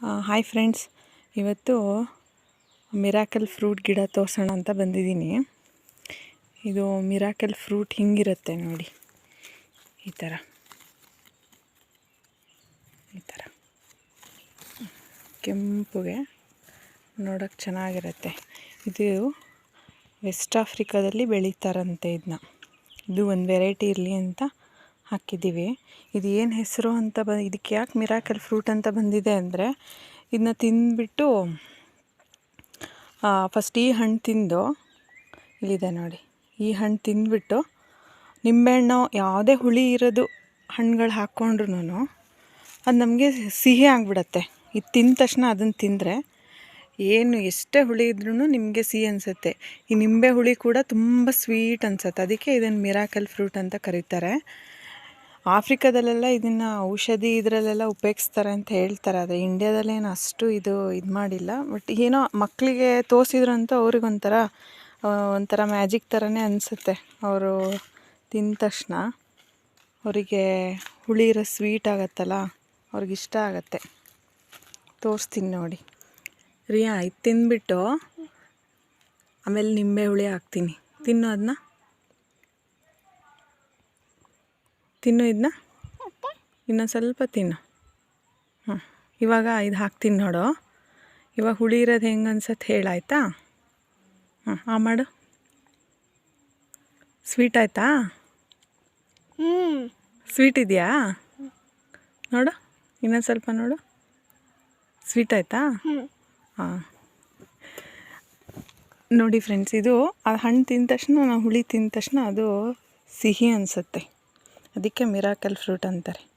Hi friends ಇವತ್ತು miracle fruit ಗಿಡ ತೋರಿಸೋಣ ಅಂತ ಬಂದಿದ್ದೀನಿ. ಇದು ಮಿರಾಕಲ್ ಫ್ರೂಟ್ ಹಿಂಗಿರುತ್ತೆ ನೋಡಿ. ಈ ಥರ ಈ ಥರ ಕೆಂಪುಗೆ ನೋಡೋಕ್ಕೆ ಚೆನ್ನಾಗಿರುತ್ತೆ. ಇದು ವೆಸ್ಟ್ ಆಫ್ರಿಕಾದಲ್ಲಿ ಬೆಳೀತಾರಂತೆ ಇದನ್ನ ಇದು ಒಂದು ವೆರೈಟಿ ಇರಲಿ ಅಂತ ಹಾಕಿದ್ದೀವಿ. ಇದು ಏನು ಹೆಸರು ಅಂತ ಬ, ಇದಕ್ಕೆ ಯಾಕೆ ಮಿರಾಕಲ್ ಫ್ರೂಟ್ ಅಂತ ಬಂದಿದೆ ಅಂದರೆ ಇದನ್ನ ತಿಂದುಬಿಟ್ಟು ಫಸ್ಟ್ ಈ ಹಣ್ಣು ತಿಂದು, ಇಲ್ಲಿದೆ ನೋಡಿ. ಈ ಹಣ್ಣು ತಿಂದುಬಿಟ್ಟು, ನಿಂಬೆಹಣ್ಣು ಯಾವುದೇ ಹುಳಿ ಇರೋದು ಹಣ್ಣುಗಳು ಹಾಕ್ಕೊಂಡ್ರು ಅದು ನಮಗೆ ಸಿಹಿ ಆಗಿಬಿಡತ್ತೆ. ಇದು ತಿಂದ ತಕ್ಷಣ ಅದನ್ನು ತಿಂದರೆ, ಏನು ಎಷ್ಟೇ ಹುಳಿ ಇದ್ರೂ ನಿಮಗೆ ಸಿಹಿ ಅನಿಸುತ್ತೆ. ಈ ನಿಂಬೆ ಹುಳಿ ಕೂಡ ತುಂಬ ಸ್ವೀಟ್ ಅನ್ಸುತ್ತೆ. ಅದಕ್ಕೆ ಇದನ್ನು ಮಿರಾಕಲ್ ಫ್ರೂಟ್ ಅಂತ ಕರೀತಾರೆ. ಆಫ್ರಿಕಾದಲ್ಲೆಲ್ಲ ಇದನ್ನು ಔಷಧಿ ಇದರಲ್ಲೆಲ್ಲ ಉಪಯೋಗಿಸ್ತಾರೆ ಅಂತ ಹೇಳ್ತಾರೆ. ಆದರೆ ಇಂಡ್ಯಾದಲ್ಲೇನು ಅಷ್ಟು ಇದು ಇದು ಮಾಡಿಲ್ಲ. ಬಟ್ ಏನೋ ಮಕ್ಕಳಿಗೆ ತೋರಿಸಿದ್ರಂತೂ ಅವ್ರಿಗೊಂಥರ ಒಂಥರ ಮ್ಯಾಜಿಕ್ ಥರನೇ ಅನಿಸುತ್ತೆ. ಅವರು ತಿಂದ ತಕ್ಷಣ ಅವರಿಗೆ ಹುಳಿ ಇರೋ ಸ್ವೀಟ್ ಆಗತ್ತಲ್ಲ, ಅವ್ರಿಗೆ ಇಷ್ಟ ಆಗತ್ತೆ. ತೋರಿಸ್ತೀನಿ ನೋಡಿ. ರಿಯಾ, ಇದು ತಿಂದ್ಬಿಟ್ಟು ಆಮೇಲೆ ನಿಂಬೆ ಹುಳಿ ಹಾಕ್ತೀನಿ. ತಿನ್ನು ಅದನ್ನ ತಿನ್ನು ಇದನ್ನ ಇನ್ನೊಂದು ಸ್ವಲ್ಪ ತಿನ್ನು. ಹಾಂ ಇವಾಗ ಇದು ಹಾಕ್ತೀನಿ ನೋಡು. ಇವಾಗ ಹುಳಿ ಇರೋದು ಹೆಂಗೆ ಅನ್ಸತ್ತೆ ಹೇಳಾಯ್ತಾ ಹಾಂ ಆ ಮಾಡು. ಸ್ವೀಟ್ ಆಯ್ತಾ? ಸ್ವೀಟ್ ಇದೆಯಾ? ನೋಡು ಇನ್ನೊಂದು ಸ್ವಲ್ಪ ನೋಡು. ಸ್ವೀಟ್ ಆಯ್ತಾ? ಹಾಂ. ನೋಡಿ ಫ್ರೆಂಡ್ಸ್ ಇದು ಆ ಹಣ್ಣು ತಿಂದ ತಕ್ಷಣ ನಾವು ಹುಳಿ ತಿಂದ ತಕ್ಷಣ ಅದು ಸಿಹಿ ಅನಿಸುತ್ತೆ. ಅದಕ್ಕೆ ಮಿರಾಕಲ್ ಫ್ರೂಟ್ ಅಂತಾರೆ.